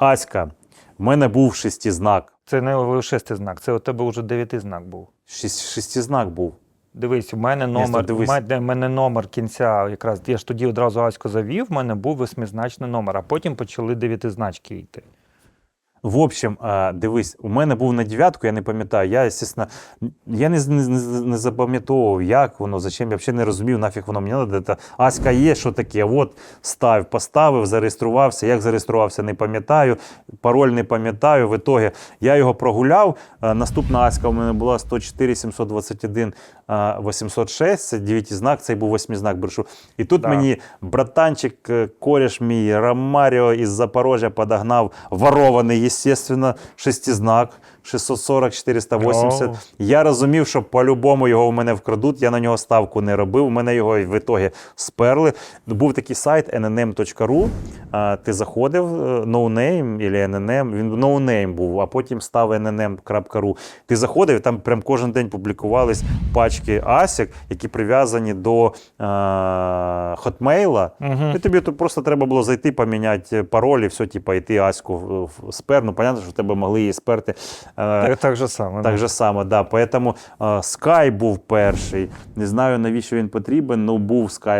Аська, в мене був шестизнак. Це не шестизнак, це у тебе вже дев'ятизнак був. Шість, шестизнак був. Дивись, у мене номер, дивись. мене, у мене номер кінця, якраз я ж тоді одразу Аську завів, в мене був восьмизначний номер, а потім почали дев'ятизначки йти. В общем, дивись, у мене був на дев'ятку, я не пам'ятаю. Я, звісно, я не, не, не, не запам'ятовував, як воно, зачем. Я взагалі не розумів, нафіг воно мені треба. Та Аська є, що таке. От став, поставив, зареєструвався. Як зареєструвався, не пам'ятаю. Пароль не пам'ятаю. В ітогі я його прогуляв. Наступна Аська у мене була 104 721 а, 806. Це дев'ятизнак, цей був восьмизнак брешу. І тут Да. мені братанчик, е, кореш мій Ромаріо із Запорожжя подогнав ворований, естественно, шестизнак 640 480. Оу. Я розумів, що по-любому його у мене вкрадуть. Я на нього ставку не робив. У мене його в ітогі сперли. Був такий сайт nnm.ru. Ти заходив, NoName або NNM, він NoName був, а потім став nnm.ru. Ти заходив, і там прям кожен день публікувались пачки асік, які прив'язані до хотмейла. Угу. І тобі тут просто треба було зайти, поміняти пароль і все, типу, йти Аську в- спер. Ну, понятно, що в тебе могли її сперти. Е, Так, так же саме. так да. же саме, да. Поэтому е, Sky був перший. Не знаю, навіщо він потрібен, ну був Sky